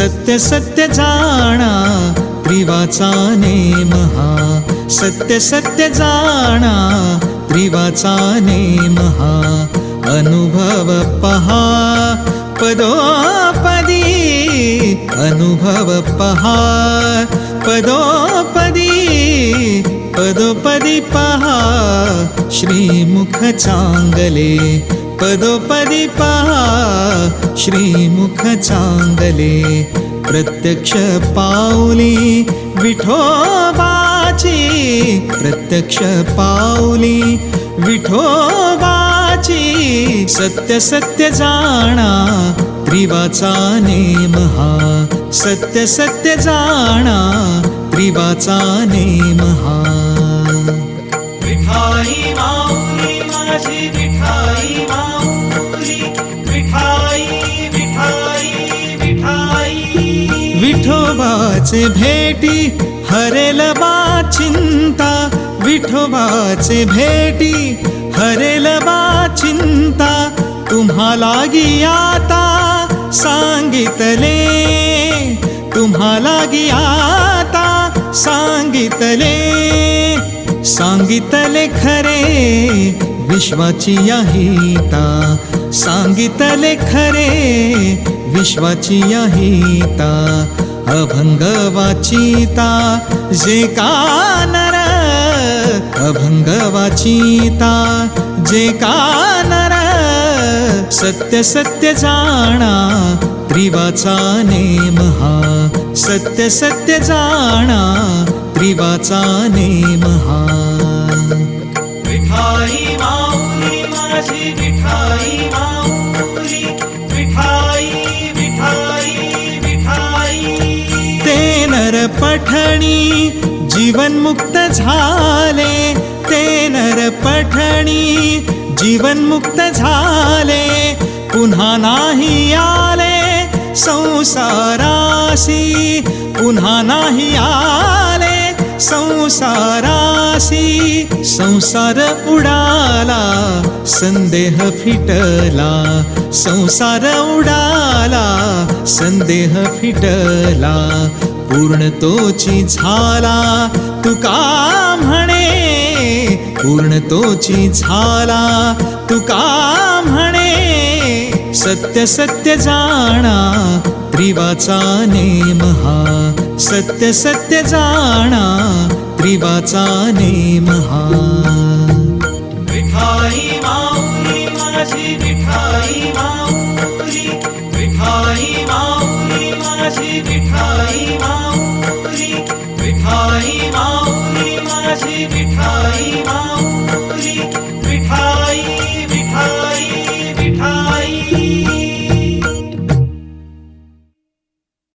सत्य सत्य जाणा त्रिवाचा नेम हा सत्य सत्य जाणा त्रिवाचा नेम हा अनुभव पहा पदोपदी. अनुभव पहा पदोपदी. पदोपदी पहा श्रीमुख चांगले. पदोपदी पहा श्रीमुख चांगले प्रत्यक्ष पाऊली विठोबाची प्रत्यक्ष पाऊली विठोबाची सत्य सत्य जाणा त्रिवाचा नेम हा सत्य सत्य जाणा त्रिवाचा नेम हा विठाई माऊली माझी विठा विठोबाचे भेटी हरेल बा चिंता. विठोबाचे भेटी हरेल बा चिंता. तुम्हाला आता सांगितले. तुम्हाला आता सांगितले. सांगितले खरे विश्वाची याहिता सांगितले खरे विश्वाची याहिता अभंग वाचिता जे कानर अभंग वाचिता जे कानर सत्य सत्य जाणा त्रिवाचा नेम हा सत्य सत्य जाणा त्रिवाचा नेम हा नर पठणी जीवनमुक्त झाले ते नर पठणी जीवनमुक्त झाले. पुन्हा नाही आले संसारासी पुन्हा नाही आले संसारासी संसार उडाला संदेह फिटला. संसार उडाला संदेह फिटला. पूर्ण तोची झाला. तुका म्हणे? पूर्ण तोची झाला. तुका म्हणे? सत्य सत्य जाणा. त्रिवाचा नेम हा सत्य सत्य जाणा. त्रिवाचा नेम हा विठाई माऊली माझी विठाई माऊली माझी विठाई माऊली.